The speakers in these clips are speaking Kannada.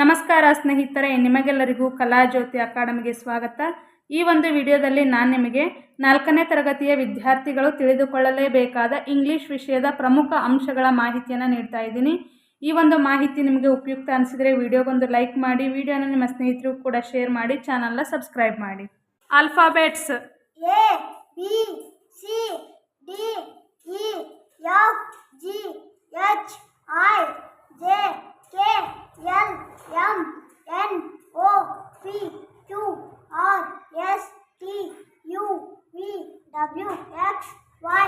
ನಮಸ್ಕಾರ ಸ್ನೇಹಿತರೆ, ನಿಮಗೆಲ್ಲರಿಗೂ ಕಲಾಜ್ಯೋತಿ ಅಕಾಡೆಮಿಗೆ ಸ್ವಾಗತ. ಈ ಒಂದು ವಿಡಿಯೋದಲ್ಲಿ ನಾನು ನಿಮಗೆ ನಾಲ್ಕನೇ ತರಗತಿಯ ವಿದ್ಯಾರ್ಥಿಗಳು ತಿಳಿದುಕೊಳ್ಳಲೇಬೇಕಾದ ಇಂಗ್ಲಿಷ್ ವಿಷಯದ ಪ್ರಮುಖ ಅಂಶಗಳ ಮಾಹಿತಿಯನ್ನು ನೀಡ್ತಾ ಇದ್ದೀನಿ. ಈ ಒಂದು ಮಾಹಿತಿ ನಿಮಗೆ ಉಪಯುಕ್ತ ಅನಿಸಿದರೆ ವಿಡಿಯೋಗೊಂದು ಲೈಕ್ ಮಾಡಿ, ವಿಡಿಯೋನ ನಿಮ್ಮ ಸ್ನೇಹಿತರು ಕೂಡ ಶೇರ್ ಮಾಡಿ, ಚಾನಲ್ನ ಸಬ್ಸ್ಕ್ರೈಬ್ ಮಾಡಿ. Alphabets. E F G H I J K L M N O P Q R S T U V W X Y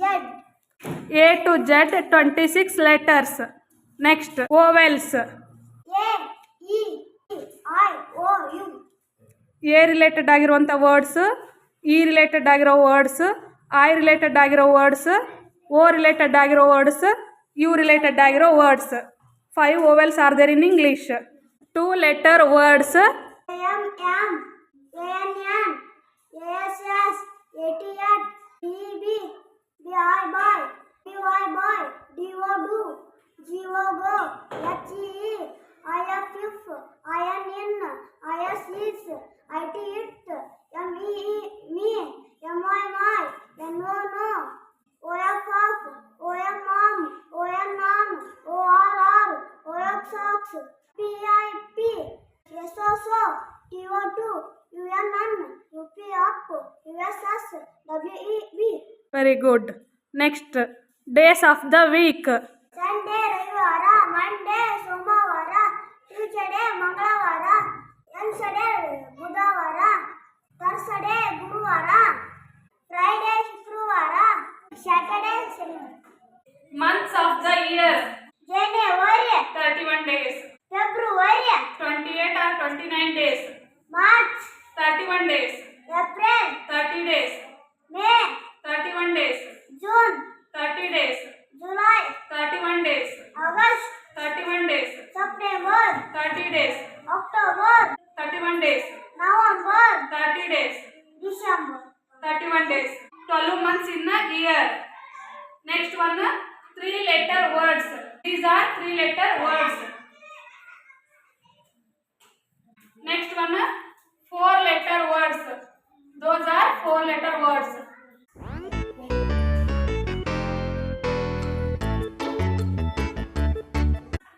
Z A to Z twenty six letters next vowels A E I O U A related ಆಗಿರುವಂಥ ವರ್ಡ್ಸ್ ಇ ರಿಲೇಟೆಡ್ ಆಗಿರೋ ವರ್ಡ್ಸ್ ಐ ರಿಲೇಟೆಡ್ ಆಗಿರೋ ವರ್ಡ್ಸ್ ಓ ರಿಲೇಟೆಡ್ ಆಗಿರೋ ವರ್ಡ್ಸ್ ಯು ರಿಲೇಟೆಡ್ ಆಗಿರೋ words five vowels are there in English? Two letter words. PIP, SOSO, TO2, UNN, UPOP, USS, WEB. Very good. Next, days of the week. Sunday, Raivara, Monday, Somavara, Tuesday, Mangalavara, Wednesday, Budavara, Thursday, Guruvara, Friday, Shukravara, Saturday, Sunday. Months of the year. 31 days. April. 30 days. May. 31 days. June. 30 days. July. 31 days. August. 31 days. September. 30 days. October. 31 days. November. 30 days. December. 31 days. 12 months in a year. Next one, three letter words. These are three letter words. Next one, three letter words next one four letter words those are four letter words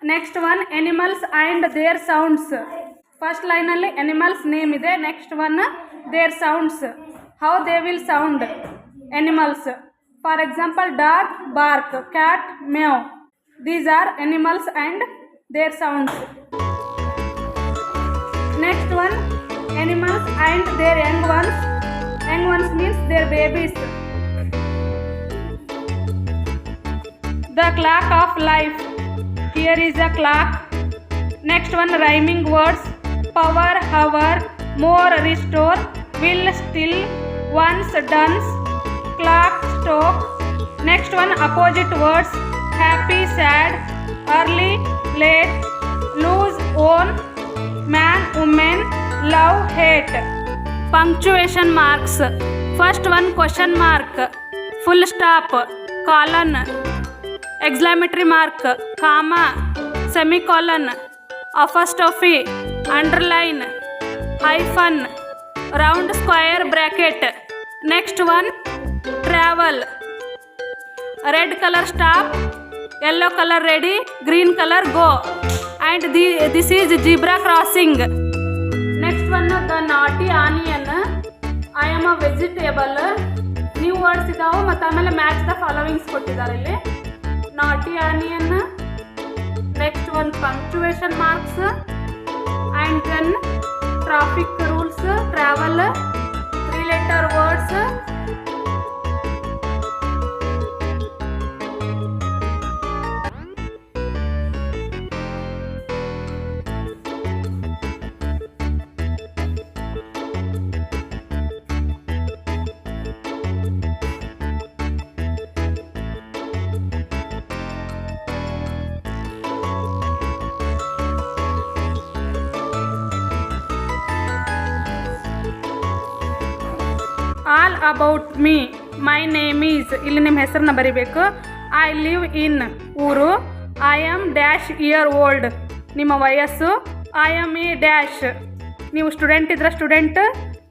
next one animals and their sounds first ಲೈನಲ್ಲಿ ಎನಿಮಲ್ಸ್ ನೇಮ್ ಇದೆ next one their sounds how they will sound animals for example dog bark cat meow these are animals and their sounds next one animals and their young ones. Young ones means their babies. The clock of life. Here is a clock. Next one rhyming words. Power, hour, more, restore, will, still, once, done, clock, stop. Next one opposite words. Happy, sad, early, late, lose, own, love hate punctuation marks first one question mark full stop colon exclamatory mark comma semi colon apostrophe underline hyphen round square bracket next one travel red colour stop yellow colour ready green colour go and this is zebra crossing I vegetable. New words ಇದಾವೆ ಮತ್ತು ಆಮೇಲೆ ಮ್ಯಾಚ್ ದ ಫಾಲೋವಿಂಗ್ಸ್ ಕೊಟ್ಟಿದ್ದಾರೆ ಇಲ್ಲಿ ನಾಟಿ ಆನಿಯನ್ ನೆಕ್ಸ್ಟ್ ಒಂದು punctuation marks and then traffic rules travel three letter words all about me my name is ಇಲ್ಲಿ ನಿಮ್ಮ ಹೆಸರನ್ನ ಬರಿಬೇಕು. ಐ ಲಿವ್ ಇನ್ ಊರು. I am dash year old ನಿಮ್ಮ ವಯಸ್ಸು? ಐ ಆಮ್ ಎ ಡ್ಯಾಶ್ ನೀವು ಸ್ಟೂಡೆಂಟ್ ಇದ್ರೆ ಸ್ಟೂಡೆಂಟ್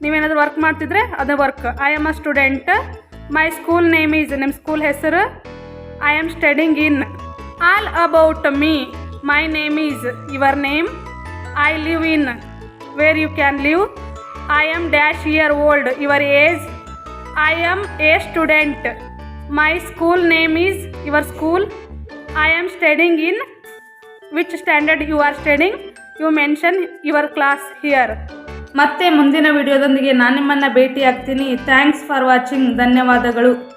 ನೀವೇನಾದರೂ ವರ್ಕ್ ಮಾಡ್ತಿದ್ರೆ ಅದು work I am a student my school name is ನಿಮ್ಮ ಸ್ಕೂಲ್ ಹೆಸರು? I am studying in all about me my name is your name I live in where you can live I am dash year old your age I am a student my school name is your school I am studying in which standard you are studying you mention your class here ಮತ್ತೆ ಮುಂದಿನ ವಿಡಿಯೋದೊಂದಿಗೆ ನಾನು ನಿಮ್ಮನ್ನು ಭೇಟಿಯಾಗ್ತೀನಿ. ಥ್ಯಾಂಕ್ಸ್ ಫಾರ್ ವಾಚಿಂಗ್ ಧನ್ಯವಾದಗಳು.